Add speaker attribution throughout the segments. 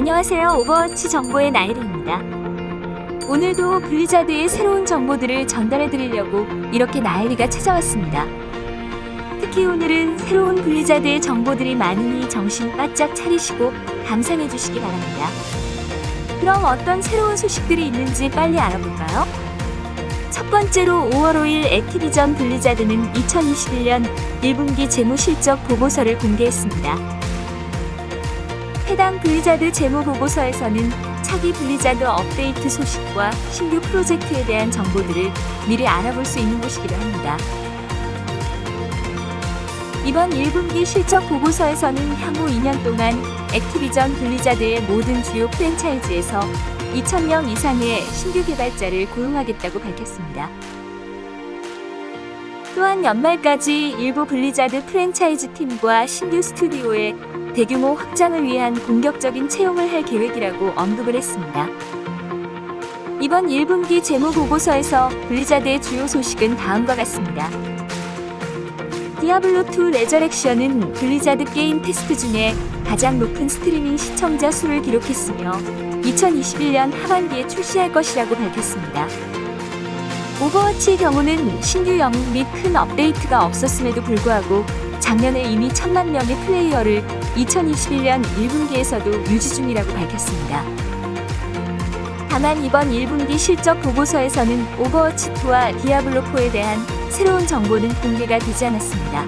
Speaker 1: 안녕하세요. 오버워치 정보의 나일입니다. 오늘도 블리자드의 새로운 정보들을 전달해 드리려고 이렇게 나일이가 찾아왔습니다. 특히 오늘은 새로운 블리자드의 정보들이 많으니 정신 바짝 차리시고 감상해 주시기 바랍니다. 그럼 어떤 새로운 소식들이 있는지 빨리 알아볼까요? 첫 번째로 5월 5일 액티비전 블리자드는 2021년 1분기 재무 실적 보고서를 공개했습니다. 해당 블리자드 재무 보고서에서는 차기 블리자드 업데이트 소식과 신규 프로젝트에 대한 정보들을 미리 알아볼 수 있는 곳이기도 합니다. 이번 1분기 실적 보고서에서는 향후 2년 동안 액티비전 블리자드의 모든 주요 프랜차이즈에서 2,000명 이상의 신규 개발자를 고용하겠다고 밝혔습니다. 또한 연말까지 일부 블리자드 프랜차이즈 팀과 신규 스튜디오의 대규모 확장을 위한 공격적인 채용을 할 계획이라고 언급을 했습니다. 이번 1분기 재무 보고서에서 블리자드의 주요 소식은 다음과 같습니다. 디아블로2 레저렉션은 블리자드 게임 테스트 중에 가장 높은 스트리밍 시청자 수를 기록했으며 2021년 하반기에 출시할 것이라고 밝혔습니다. 오버워치의 경우는 신규 영웅 및 큰 업데이트가 없었음에도 불구하고 작년에 이미 천만 명의 플레이어를 2021년 1분기에서도 유지 중이라고 밝혔습니다. 다만 이번 1분기 실적 보고서에서는 오버워치2와 디아블로4에 대한 새로운 정보는 공개가 되지 않았습니다.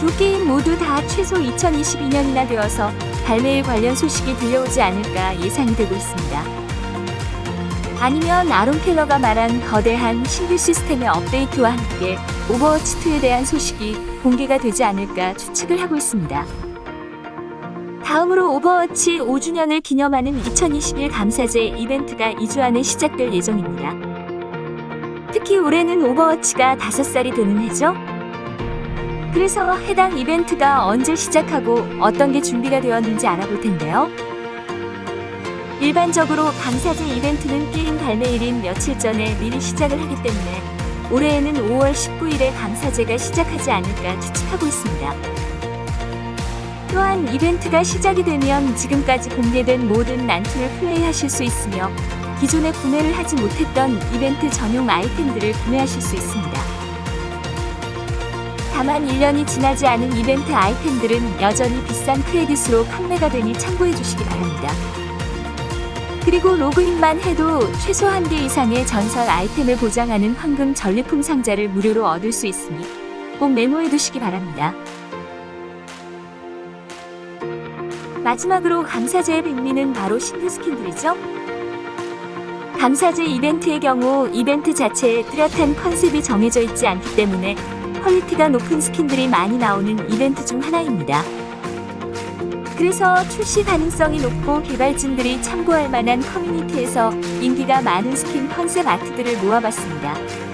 Speaker 1: 두 게임 모두 다 최소 2022년이나 되어서 발매일 관련 소식이 들려오지 않을까 예상이 되고 있습니다. 아니면 아론 켈러가 말한 거대한 신규 시스템의 업데이트와 함께 오버워치2에 대한 소식이 공개가 되지 않을까 추측을 하고 있습니다. 다음으로 오버워치 5주년을 기념하는 2021 감사제 이벤트가 2주 안에 시작될 예정입니다. 특히 올해는 오버워치가 5살이 되는 해죠? 그래서 해당 이벤트가 언제 시작하고 어떤 게 준비가 되었는지 알아볼 텐데요. 일반적으로 감사제 이벤트는 게임 발매일인 며칠 전에 미리 시작을 하기 때문에 올해에는 5월 19일에 감사제가 시작하지 않을까 추측하고 있습니다. 또한 이벤트가 시작이 되면 지금까지 공개된 모든 난투를 플레이하실 수 있으며 기존에 구매를 하지 못했던 이벤트 전용 아이템들을 구매하실 수 있습니다. 다만 1년이 지나지 않은 이벤트 아이템들은 여전히 비싼 크레딧으로 판매가 되니 참고해 주시기 바랍니다. 그리고 로그인만 해도 최소 한 개 이상의 전설 아이템을 보장하는 황금 전리품 상자를 무료로 얻을 수 있으니 꼭 메모해 두시기 바랍니다. 마지막으로 감사제의 백미는 바로 신규 스킨들이죠. 감사제 이벤트의 경우 이벤트 자체에 뚜렷한 컨셉이 정해져 있지 않기 때문에 퀄리티가 높은 스킨들이 많이 나오는 이벤트 중 하나입니다. 그래서 출시 가능성이 높고 개발진들이 참고할 만한 커뮤니티에서 인기가 많은 스킨 컨셉 아트들을 모아봤습니다.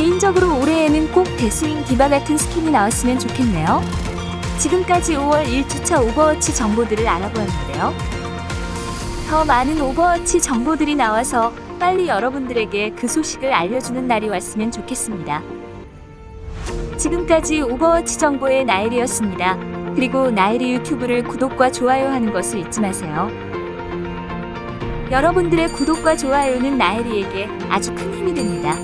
Speaker 1: 개인적으로 올해에는 꼭 데스윙 디바 같은 스킨이 나왔으면 좋겠네요. 지금까지 5월 1주차 오버워치 정보들을 알아보았는데요. 더 많은 오버워치 정보들이 나와서 빨리 여러분들에게 그 소식을 알려주는 날이 왔으면 좋겠습니다. 지금까지 오버워치 정보의 나일이었습니다. 그리고 나일이 유튜브를 구독과 좋아요 하는 것을 잊지 마세요. 여러분들의 구독과 좋아요는 나일이에게 아주 큰 힘이 됩니다.